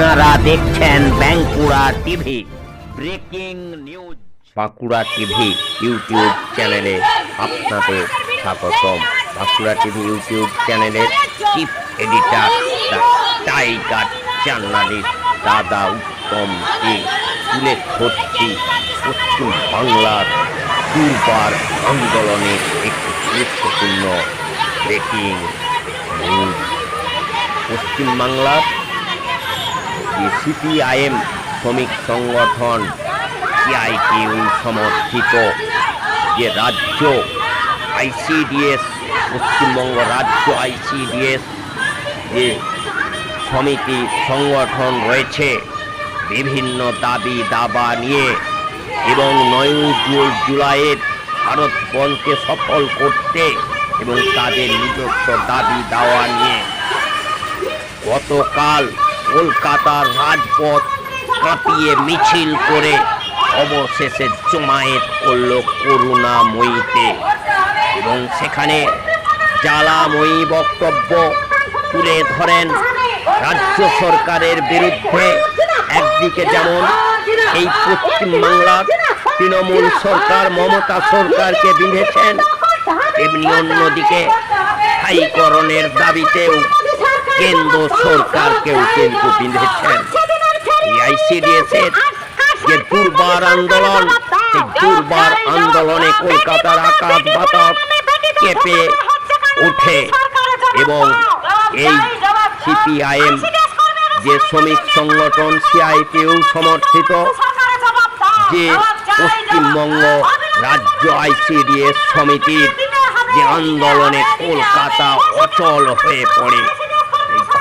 আপনারা দেখছেন Bankura TV, breaking news. Bankura TV YouTube চ্যানেলে আপনাদের স্বাগতম। বাঁকুড়া টিভি ইউটিউব চ্যানেলের চিফ এডিটর টাইগার জার্নালিস্ট দাদা উত্তম কে তুলে ধরছি পশ্চিম বাংলার দুর্বার আন্দোলনের একটি গুরুত্বপূর্ণ ব্রেকিং নিউজ। পশ্চিমবাংলার সিপিআইএম শ্রমিক সংগঠন সিআইটিউ সমর্থিত যে রাজ্য আইসিডিএস, পশ্চিমবঙ্গ রাজ্য আইসিডিএস যে সমিতি সংগঠন রয়েছে, বিভিন্ন দাবি দাবা নিয়ে এবং নয় জুলাইয়ের ভারত বনকে সফল করতে এবং তাদের নিজস্ব দাবি দাওয়া নিয়ে গতকাল কলকাতার রাজপথ কাঁপিয়ে মিছিল করে অবশেষে জমায়েত করল করুণাময়ীতে এবং সেখানে জ্বালাময়ী বক্তব্য তুলে ধরেন রাজ্য সরকারের বিরুদ্ধে। একদিকে যেমন এই পশ্চিমবাংলার তৃণমূল সরকার, মমতা সরকারকে বিঁধেছেন, তেমনি অন্যদিকে স্থায়ীকরণের দাবিতেও কেন্দ্র সরকারকেও কিন্তু বিঁধেছেন আইসিডিএস এর যে দুর্বার আন্দোলন সেই দুর্বার আন্দোলনে কলকাতার আকাশ বাতাস কেঁপে ওঠে এবং এই সিপিআইএম যে শ্রমিক সংগঠন সিআইটিউ সমর্থিত যে পশ্চিমবঙ্গ রাজ্য আইসিডিএস সমিতির যে আন্দোলনে কলকাতা অচল হয়ে পড়ে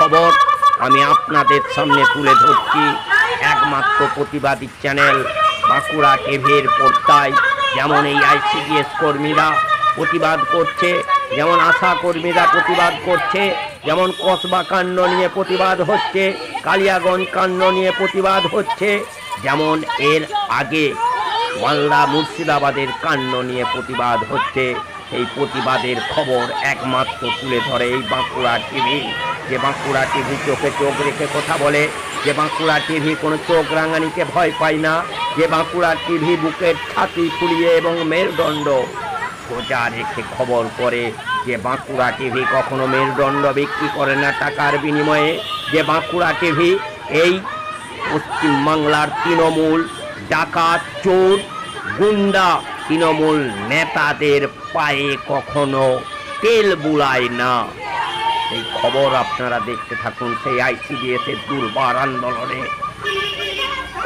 খবর আমি আপনাদের সামনে তুলে ধরছি একমাত্র প্রতিবাদী চ্যানেল বাঁকুড়া টিভির পর্দায়। যেমন এই আইসিডিএস কর্মীরা প্রতিবাদ করছে, যেমন আশা কর্মীরা প্রতিবাদ করছে, যেমন কসবা কাণ্ড নিয়ে প্রতিবাদ হচ্ছে, কালিয়াগঞ্জ কাণ্ড নিয়ে প্রতিবাদ হচ্ছে, যেমন এর আগে মালদা মুর্শিদাবাদের কাণ্ড নিয়ে প্রতিবাদ হচ্ছে। এই প্রতিবাদের খবর একমাত্র তুলে ধরে এই বাঁকুড়া টিভি। যে বাঁকুড়া টিভি চোখে চোখ রেখে কথা বলে, যে বাঁকুড়া টিভি কোনো চোখ রাঙানিকে ভয় পায় না, যে বাঁকুড়া টিভি বুকের ছাতি ফুলিয়ে এবং মেরুদণ্ড সোজা রেখে খবর করে, যে বাঁকুড়া টিভি কখনো মেরুদণ্ড বিক্রি করে না টাকার বিনিময়ে, যে বাঁকুড়া টিভি এই পশ্চিমবাংলার তৃণমূল ডাকাত, চোর, গুন্ডা, তৃণমূল নেতাদের পায়ে কখনো তেল বুলায় না। এই খবর আপনারা দেখতে থাকুন সেই আইসিডিএস এর দুর্বার আন্দোলনে।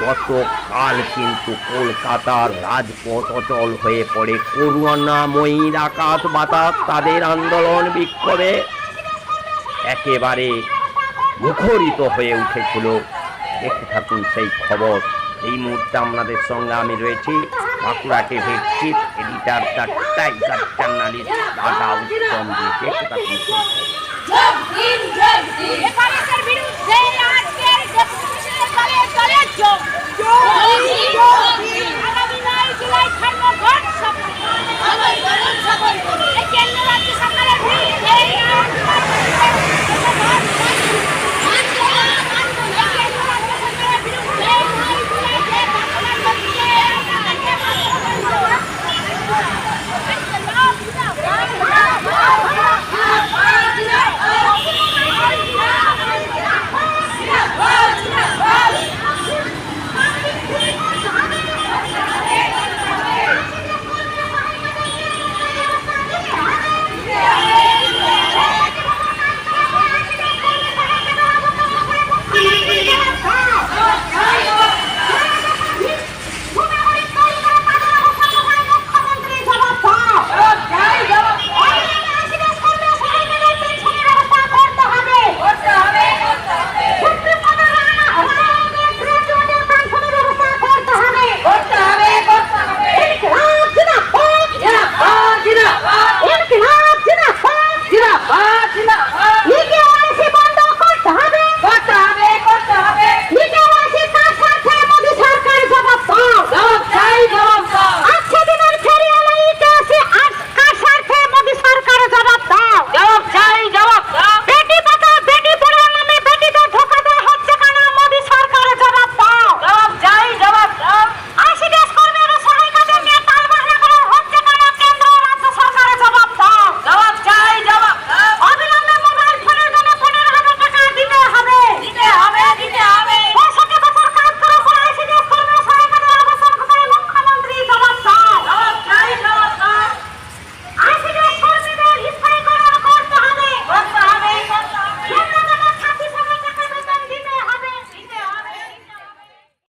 গতকাল কিন্তু কলকাতার রাজপথ অচল হয়ে পড়ে। করুণাময়ীর আকাশ, বাতাস তাদের আন্দোলন বিক্ষোভে একেবারে মুখরিত হয়ে উঠেছিল। দেখতে থাকুন সেই খবর এই মুহূর্তে আপনাদের সঙ্গে আমি রয়েছি বাঁকুড়া টিভির chief editor the tiger journalist দাদা উত্তম দেখতে থাকুন সেই খবর।